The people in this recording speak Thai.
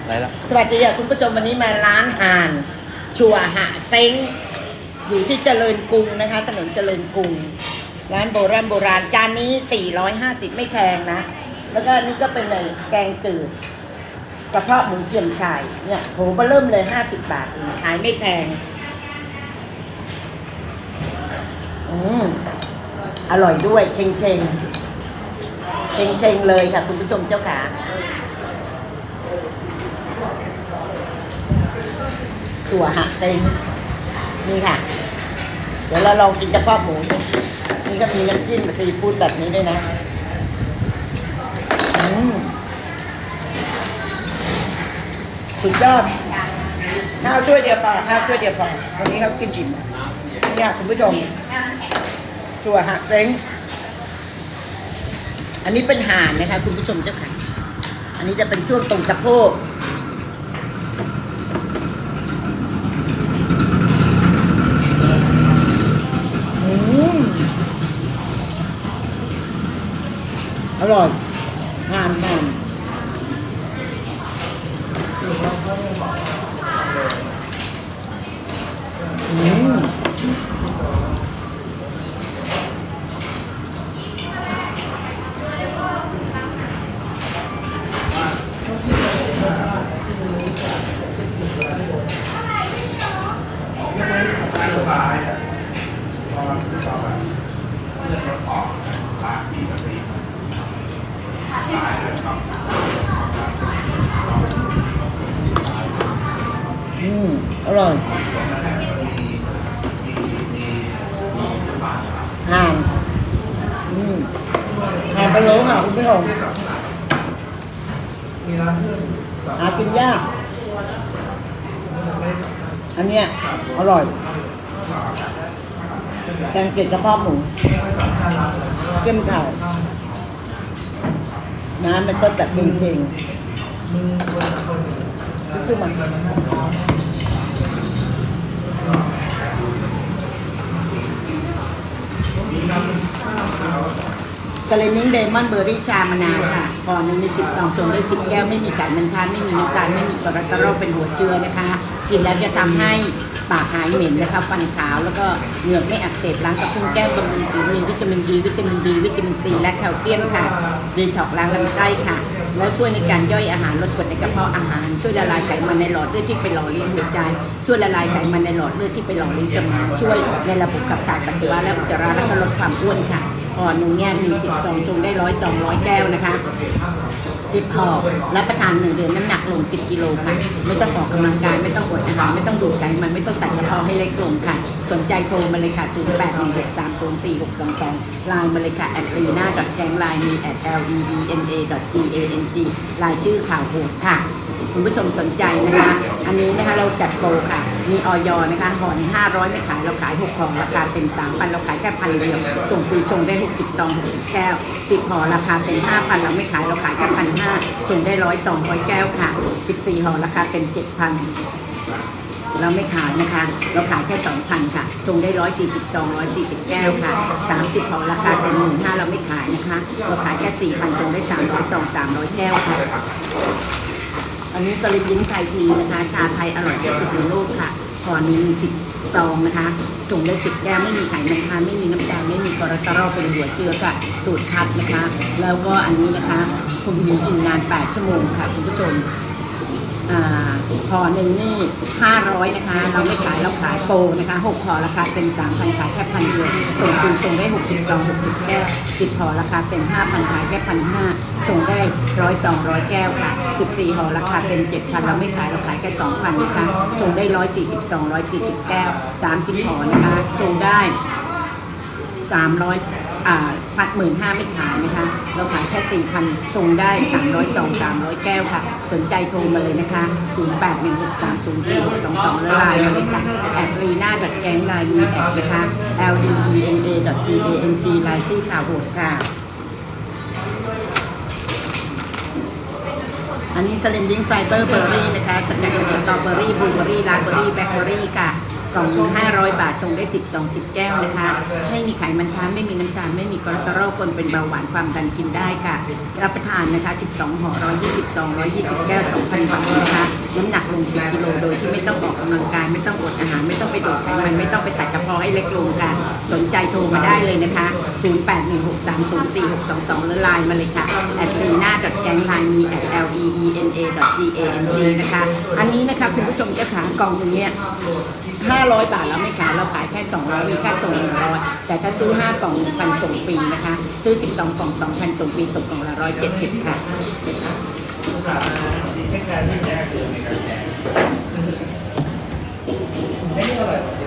อะไรละสวัสดีค่ะคุณผู้ชมวันนี้มาร้านห่าน ชัวหะเซ้ง อยู่ที่เจริญกรุงนะคะ ถนนเจริญกรุง ร้านโบราณโบราณจานนี้ 450 ไม่แพงนะ แล้วก็นี่ก็เป็นเลยแกงจืดกระเพาะหมูเทียมชายเนี่ยโหมาเริ่มเลย 50 บาทเองขายไม่แพง อืมอร่อยด้วย เชงเชงเชงเชงเลยค่ะ คุณผู้ชมเจ้าขา ถั่วหักเส้นนี่ค่ะ เดี๋ยวเราลองกินกระเพาะหมูสินี่ก็มีน้ำจิ้มซีฟู้ดแบบนี้ด้วยนะอืมสุดยอดข้าวถ้วยเดียวพอข้าวถ้วยเดียวพอวันนี้เขากินอิ่มนี่ค่ะคุณผู้ชมถั่วหักเซ้งอันนี้เป็นห่านนะคะ คุณผู้ชมเจ้าค่ะ อันนี้จะเป็นช่วงตรงสะโพก อร่อยงานงานอืม อืมอร่อยห่านอืมห่านไปเลค่ะคุณผู้ชมหากินยาก อันเนี้ยอร่อยแกงเกล็ดกระเพาะหมูเก้มข่าว น้ำเป็นซดแบบเชงๆคือมันสเลนิ่งเดมอนเบอร์รี่ชามะนาวค่ะก่อนหนึงมี10ซองชงได้10 แก้ว ไม่มีไก่มันทานไม่มีน้ำตาล ไม่มีคอเลสเตอรอลเป็นหัวเชื้อนะคะ กินแล้วจะทำให้ ปากหายเหม็นนะคะฟันขาวแล้วก็เหงือกไม่อักเสบล้างกระพุ้งแก้มบำรุงผิวมีวิตามินดีวิตามินดีวิตามินซีและแคลเซียมค่ะดีถอกล้างลำไส้ค่ะ แล้วช่วยในการย่อยอาหารลดกรดในกระเพาะอาหาร ช่วยละลายไขมันในหลอดเลือดที่ไปหล่อเลี้ยงหัวใจ ช่วยละลายไขมันในหลอดเลือดที่ไปหล่อเลี้ยงสมองช่วยในระบบขับถ่ายปัสสาวะและอุจจาระและก็ลดความอ้วนค่ะ ห่อหนึ่งเนี่ยมี10ซองชงได้ร้อยสองร้อยแก้วนะคะ10ห่อรับประทานหนึ่งเดือนน้ำหนักลง10กิโลค่ะไม่ต้องออกกำลังกายไม่ต้องอดอาหารไม่ต้องดูดไขมันไม่ต้องตัดกระเพาะให้เล็กลงค่ะ สนใจโทรมาเลยค่ะ 0 8 1 6 3 0 4 6 2 2ไลน์มาเลยค่ะแอดลีน่าดอทแกงไลน์มีแอด l e d n a g a n g ลายชื่อข่าวโหดค่ะ คุณผู้ชมสนใจนะคะ อันนี้นะคะเราจัดโปรค่ะ มีออยนะคะห่อหนึ่ง500ไม่ขายเราขาย6ห่อราคาเต็ม3,000เราขายแค่พันเดียวส่งฟรีส่งได้60ซอง60แก้ว10ห่อราคาเต็ม5,000เราไม่ขายเราขายแค่พันห้าส่งได้ร้อยสองร้อยแก้วค่ะ14ห่อราคาเต็ม7,000เราไม่ขายนะคะ เราขายแค่2,000ค่ะชงได้ 140ซอง140 แก้วค่ะ 30พอราคาเป็น15,000เราไม่ขายนะคะ เราขายแค่4,000ชงได้300ซอง300 แก้วค่ะ อันนี้สลิปลิ้นไทยทีนะคะ ชาไทยอร่อยที่สุดในโลกค่ะตอนนี้มีสิบซองนะคะส่งได้สิบแก้วไม่มีไขมันทานไม่มีน้ำตาลไม่มีคอเลสเตอรอลเป็นหัวเชื้อค่ะ สูตรคัดนะคะ แล้วก็อันนี้นะคะ คุณหญิงกินนาน 8 ชั่วโมงค่ะ คุณผู้ชม ห่อหนึ่งนี่500นะคะ เราไม่ขายเราขายโปรนะคะ6ห่อราคาเป็น 3,000 ขายแค่พันเดียวส่งฟรีส่งได้60ซอง60 แก้ว 10ห่อราคาเป็น 5,000 ขายแค่พันห้าส่งได้100 200แก้วค่ะ 14ห่อราคาเป็น 7,000 เราไม่ขายเราขายแค่ 2,000 นะคะส่งได้ 140 240 แก้ว 30ห่อนะคะส่งได้สามร้อย พัดหมื่นห้าไม่ขายนะคะ เราขายแค่สี่พันชงได้สามร้อยสองสามร้อยแก้วค่ะ สนใจโทรมาเลยนะคะศูนย์แปดหนึ่งหกสามศูนย์สี่หกสองสองละลน์มาเลยค่ะแอดรีน่าดอทแกงลน์มีแอดนะคะ l d e n a g a n g ไลน์ชื่อข่าวโหดค่ะ อันนี้สลิมดิ้งไฟเบอร์เบอร์รี่นะคะสกัดจากสตรอเบอร์รี่บลูเบอร์รี่ราสเบอร์รี่แบล็คเบอร์รี่ค่ะ กล่องหนึ่ง500 บาทชงได้10ซอง10 แก้วนะคะไม่มีไขมันทาไม่มีน้ำตาลไม่มีคอเลสเตอรอลคนเป็นเบาหวานความดันกินได้ค่ะ รับประทานนะคะ 12ห่อ120ซอง120 แก้ว 2,000 บาทนะคะน้ำหนักลง 10 กิโลโดยที่ไม่ต้องออกกำลังกาย ไม่ต้องอดอาหาร ไม่ต้องไปดูดไขมันไม่ต้องไปตัดกระเพาะให้เล็กลงค่ะ สนใจโทรมาได้เลยนะคะ 0816304622หรือไลน์มาเลยค่ะ at lena g a n g line มี at l e e n a g a n g นะคะ อันนี้นะคะคุณผู้ชมจ้าขากล่องหนึงเนี่ย500 บาทเราไม่ขายเราขายแค่ 200มีค่าส่ง100แต่ถ้าซื้อ 5 กล่อง1,000ส่งฟรีนะคะ ซื้อ 12 กล่อง 2,000ส่งฟรีตกกล่องละ 170 ค่ะไม่ได้อร่อย